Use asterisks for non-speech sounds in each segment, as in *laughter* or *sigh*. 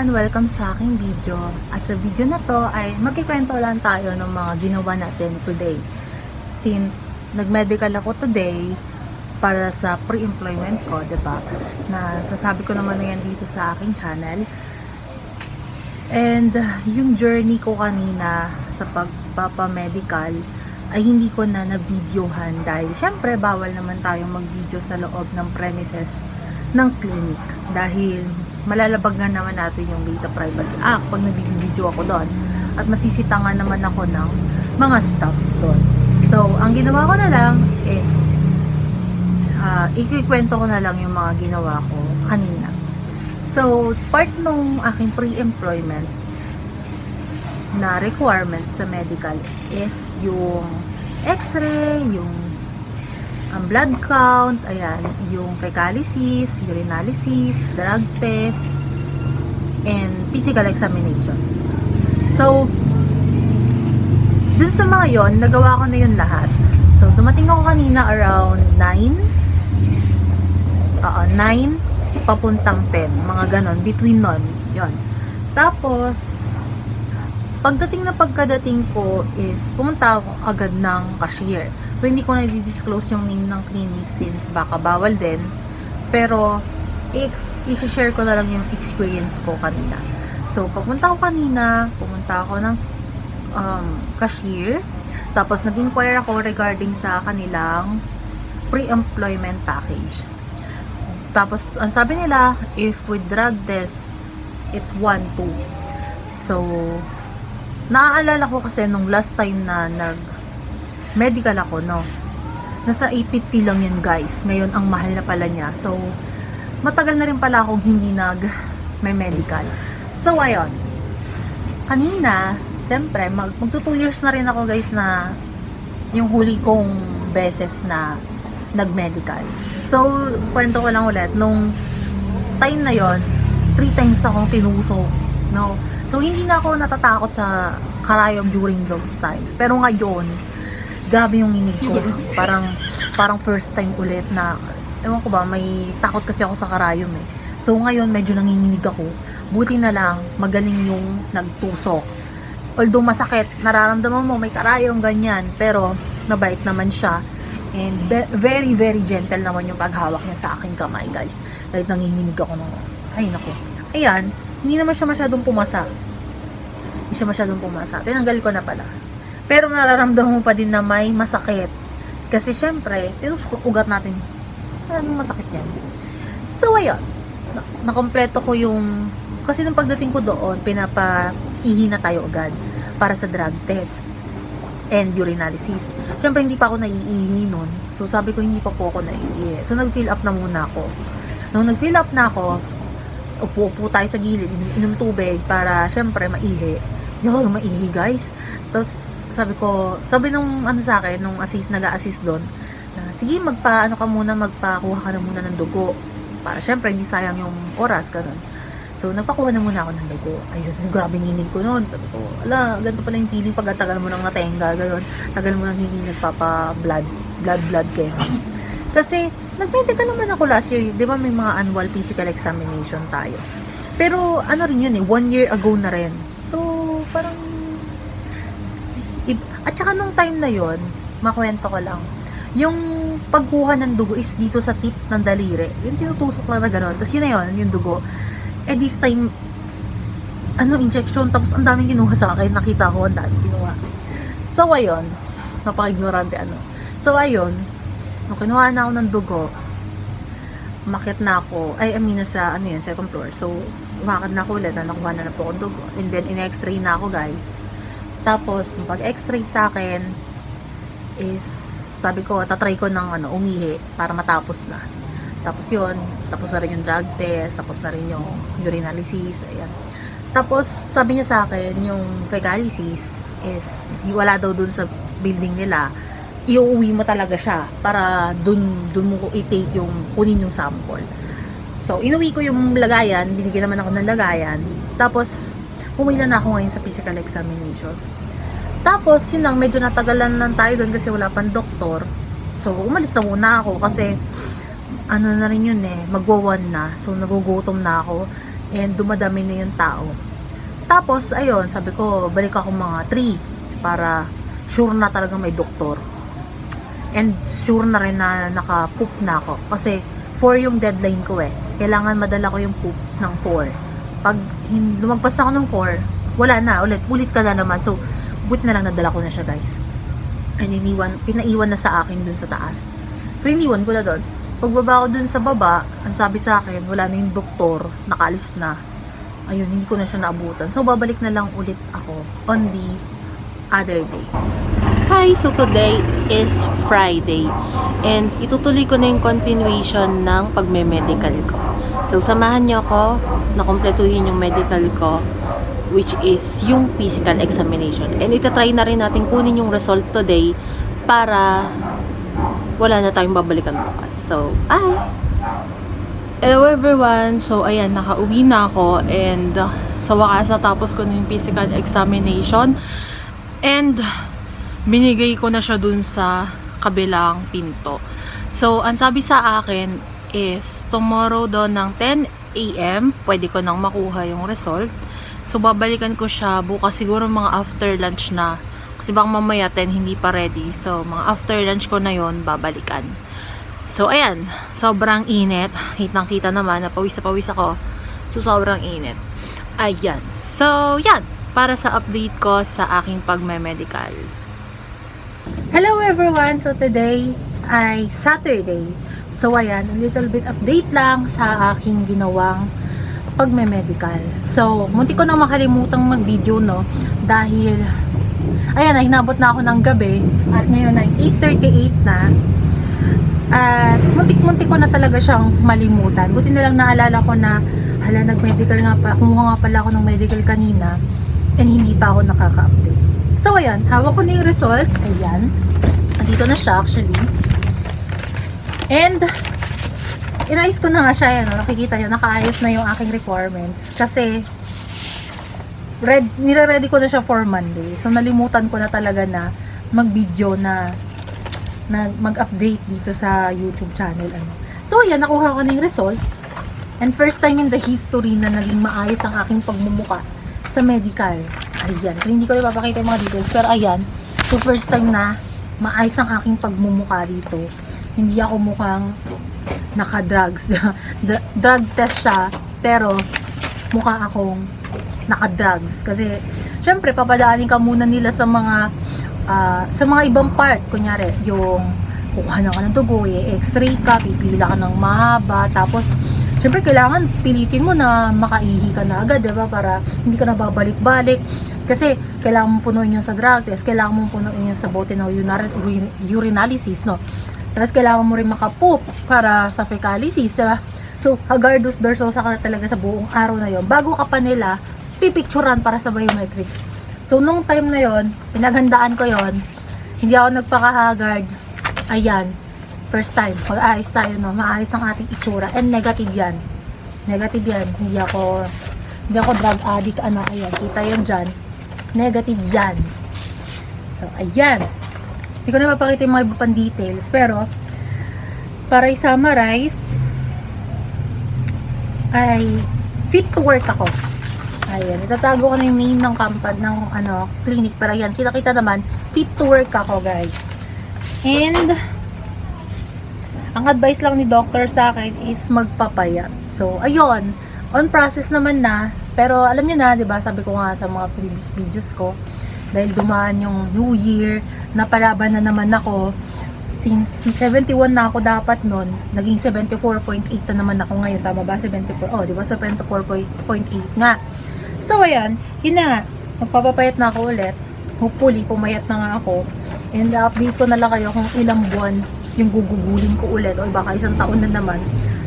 everyone! Welcome sa aking video. At sa video na to ay magkikwento lang tayo ng mga ginawa natin today. Since nag-medical ako today para sa pre-employment ko, ba? Na sasabi ko naman na yan dito sa aking channel. And yung journey ko kanina sa pagpapamedical ay hindi ko na na-videohan dahil syempre bawal naman tayong mag-video sa loob ng premises ng clinic dahil malalabag nga naman natin yung Data Privacy Act pag nag-video ako doon at masisitangan naman ako ng mga staff doon. So, ang ginawa ko na lang is uh, ikikwento ko na lang yung mga ginawa ko kanina. So, part nung aking pre-employment na requirements sa medical is yung x-ray, yung ang blood count, ayan, yung fecalysis, urinalysis, drug test, and physical examination. So, dun sa mga yon nagawa ko na yun lahat. So, dumating ako kanina around 9. Oo, 9 papuntang 10. Mga ganon, between nun. yon Tapos, pagdating na pagkadating ko is pumunta ako agad ng cashier. So, hindi ko na i-disclose yung name ng clinic since baka bawal din. Pero, i-share ko na lang yung experience ko kanina. So, pagpunta ko kanina, pumunta ako ng um, cashier. Tapos, nag-inquire ako regarding sa kanilang pre-employment package. Tapos, ang sabi nila, if with drug test, it's 1-2. So, naaalala ko kasi nung last time na nag medical ako, no? Nasa 850 lang yun, guys. Ngayon, ang mahal na pala niya. So, matagal na rin pala akong hindi nag may medical. So, ayun. Kanina, syempre, mag, magto 2 years na rin ako, guys, na yung huli kong beses na nag-medical. So, kwento ko lang ulit, nung time na yon three times akong tinusok, no? So, hindi na ako natatakot sa karayom during those times. Pero ngayon, grabe yung inig ko. Parang, parang first time ulit na, ewan ko ba, may takot kasi ako sa karayom eh. So, ngayon, medyo nanginginig ako. Buti na lang, magaling yung nagtusok. Although masakit, nararamdaman mo may karayom, ganyan. Pero, mabait naman siya. And very, very gentle naman yung paghawak niya sa aking kamay, guys. Kahit nanginginig ako nung, ay nako. Ayan, hindi naman siya masyadong pumasa. Hindi siya masyadong pumasa. Tinanggal ko na pala. Pero nararamdaman mo pa din na may masakit. Kasi syempre, tinusok ugat natin. Anong masakit yan? So, ayun. Na- nakompleto ko yung... Kasi nung pagdating ko doon, pinapa-ihi na tayo agad para sa drug test and urinalysis. Syempre, hindi pa ako naiihi nun. So, sabi ko, hindi pa po ako naiihi. So, nag-fill up na muna ako. Nung nag-fill up na ako, upo-upo tayo sa gilid, inom, inom tubig para, syempre, maihi. Hindi ako maihi, guys. Tapos, sabi ko, sabi nung ano sa akin, nung assist, nag-assist doon, na, sige, magpa, ano ka muna, magpakuha ka na muna ng dugo. Para, syempre, hindi sayang yung oras, ganun. So, nagpakuha na muna ako ng dugo. Ayun, *laughs* grabe nginig ko noon. Sabi ko, ala, ganito pala yung feeling pag tagal mo nang natenga, gano'n. Tagal mo nang hindi nagpapa-blood, blood, blood kayo. Kasi, nag-medical naman ako last year. Di ba may mga annual physical examination tayo. Pero, ano rin yun eh, one year ago na rin. At saka nung time na yon makwento ko lang, yung pagkuha ng dugo is dito sa tip ng daliri. Yung tinutusok lang na gano'n. Tapos yun na yun, yung dugo. Eh this time, ano, injection. Tapos ang daming kinuha sa akin. Nakita ko, ang daming kinuha. So, ayun. Napaka-ignorante, ano. So, ayun. Nung kinuha na ako ng dugo, umakit na ako. Ay, I mean, sa, ano yun, second floor. So, umakit na ako ulit. na Nakuha na na po akong dugo. And then, in-x-ray na ako, guys. Tapos, nung pag-x-ray sa akin, is, sabi ko, tatry ko ng, ano, umihi para matapos na. Tapos yun, tapos na rin yung drug test, tapos na rin yung urinalysis, ayan. Tapos, sabi niya sa akin, yung fecalysis is, wala daw dun sa building nila, iuwi mo talaga siya para dun, dun mo i-take yung, kunin yung sample. So, inuwi ko yung lagayan, binigyan naman ako ng lagayan, tapos, pumila na ako ngayon sa physical examination. Tapos, yun lang, medyo natagalan lang tayo doon kasi wala pang doktor. So, umalis na muna ako kasi ano na rin yun eh, magwawan na. So, nagugutom na ako. and dumadami na yung tao. Tapos, ayun, sabi ko, balik ako mga 3 para sure na talaga may doktor. And sure na rin na naka-poop na ako. Kasi 4 yung deadline ko eh. Kailangan madala ko yung poop ng 4. Pag lumagpas na ako ng 4, wala na. Ulit, ulit ka na naman. So, buti na lang nadala ko na siya guys. And iniwan, pinaiwan na sa akin dun sa taas. So, iniwan ko na dun. Pagbaba ko dun sa baba, ang sabi sa akin, wala na yung doktor, nakalis na. Ayun, hindi ko na siya naabutan. So, babalik na lang ulit ako on the other day. Hi! So, today is Friday. And itutuloy ko na yung continuation ng pagme-medical ko. So, samahan niyo ako na kumpletuhin yung medical ko which is yung physical examination. And itatry na rin natin kunin yung result today para wala na tayong babalikan bukas. So, bye! Hello everyone! So, ayan, nakauwi na ako and uh, sa wakas natapos ko na yung physical examination and binigay ko na siya dun sa kabilang pinto. So, ang sabi sa akin is tomorrow daw ng 10 a.m. pwede ko nang makuha yung result. So, babalikan ko siya bukas siguro mga after lunch na. Kasi baka mamaya 10 hindi pa ready. So, mga after lunch ko na yon babalikan. So, ayan. Sobrang init. Kitang kita naman. Napawis na pawis ako. So, sobrang init. Ayan. So, yan. Para sa update ko sa aking pagme-medical. Hello everyone! So, today ay Saturday. So, ayan. A little bit update lang sa aking ginawang pagme-medical. So, munti ko nang makalimutang mag-video, no? Dahil, ayan, ay hinabot na ako ng gabi. At ngayon ay 8.38 na. At muntik-muntik ko na talaga siyang malimutan. Buti na lang naalala ko na hala nag-medical nga pa, kumuha nga pala ako ng medical kanina and hindi pa ako nakaka-update. So ayan, hawak ko na yung result. Ayan. Nandito na siya actually. And inayos ko na nga siya, yan, nakikita nyo, nakaayos na yung aking requirements. Kasi red, nire-ready ko na siya for Monday. So nalimutan ko na talaga na mag-video na na mag-update dito sa YouTube channel. Ano. So, ayan, nakuha ko na yung result. And first time in the history na naging maayos ang aking pagmumuka sa medical. Ayan. So, hindi ko na papakita yung mga details. Pero, ayan. So, first time na maayos ang aking pagmumuka dito. Hindi ako mukhang naka-drugs. *laughs* Dr- Drug test siya. Pero, mukha akong naka-drugs. Kasi, syempre, papadaanin ka muna nila sa mga ah, sa mga ibang part, kunyari, yung kukuha na ka ng dugo, i-x-ray ka, pipila ka ng mahaba, tapos, syempre, kailangan pilitin mo na makaihi ka na agad, diba? Para hindi ka na babalik-balik. Kasi, kailangan mo punuin yun sa drug test, kailangan mo punuin yun sa bote ng urinalysis, no? Tapos, kailangan mo rin makapoop para sa fecalysis, diba? So, hagardos dorsosa ka talaga sa buong araw na yon Bago ka pa nila, pipicturan para sa biometrics. So, nung time na yon pinaghandaan ko yon hindi ako nagpaka-haggard. Ayan, first time, mag-aayos tayo, no? Maayos ang ating itsura. And negative yan. Negative yan. Hindi ako, hindi ako drug addict, ano, ayan. Kita yun dyan. Negative yan. So, ayan. Hindi ko na mapakita yung mga iba pang details. Pero, para i-summarize, ay fit to work ako. Ayan, itatago ko na yung name ng company, ng ano, clinic. Pero ayan, kita-kita naman, fit to work ako, guys. And, ang advice lang ni doctor sa akin is magpapayat. So, ayun, on process naman na. Pero alam niyo na, 'di ba? Sabi ko nga sa mga previous videos ko, dahil dumaan yung New Year, napalaban na naman ako. Since 71 na ako dapat nun, naging 74.8 na naman ako ngayon. Tama ba? 74. Oh, di ba? 74.8 nga. So, ayan. Yun na nga. Magpapapayat na ako ulit. Hopefully, pumayat na nga ako. And update ko na lang kayo kung ilang buwan yung gugugulin ko ulit. O baka isang taon na naman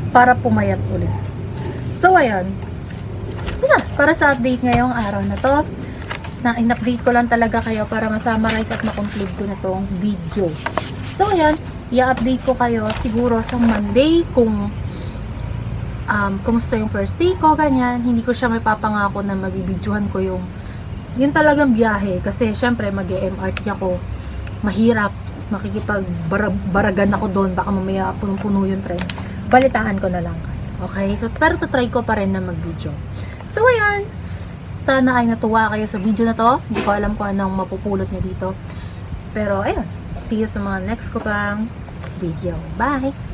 para pumayat ulit. So, ayan. Yun na. Para sa update ngayong araw na to na in-update ko lang talaga kayo para ma-summarize at ma-conclude ko na tong video. So, ayan, i-update ko kayo siguro sa Monday kung um, kumusta yung first day ko, ganyan. Hindi ko siya may papangako na mabibidyohan ko yung yun talagang biyahe. Kasi, syempre, mag mrt ako. Mahirap. Makikipag-baragan ako doon. Baka mamaya punong-puno yung tren. Balitaan ko na lang. Okay? So, pero try ko pa rin na mag-video. So, ayan. Sana ay natuwa kayo sa video na to. Hindi ko alam kung anong mapupulot nyo dito. Pero, ayun. See you sa mga next ko pang video. Bye!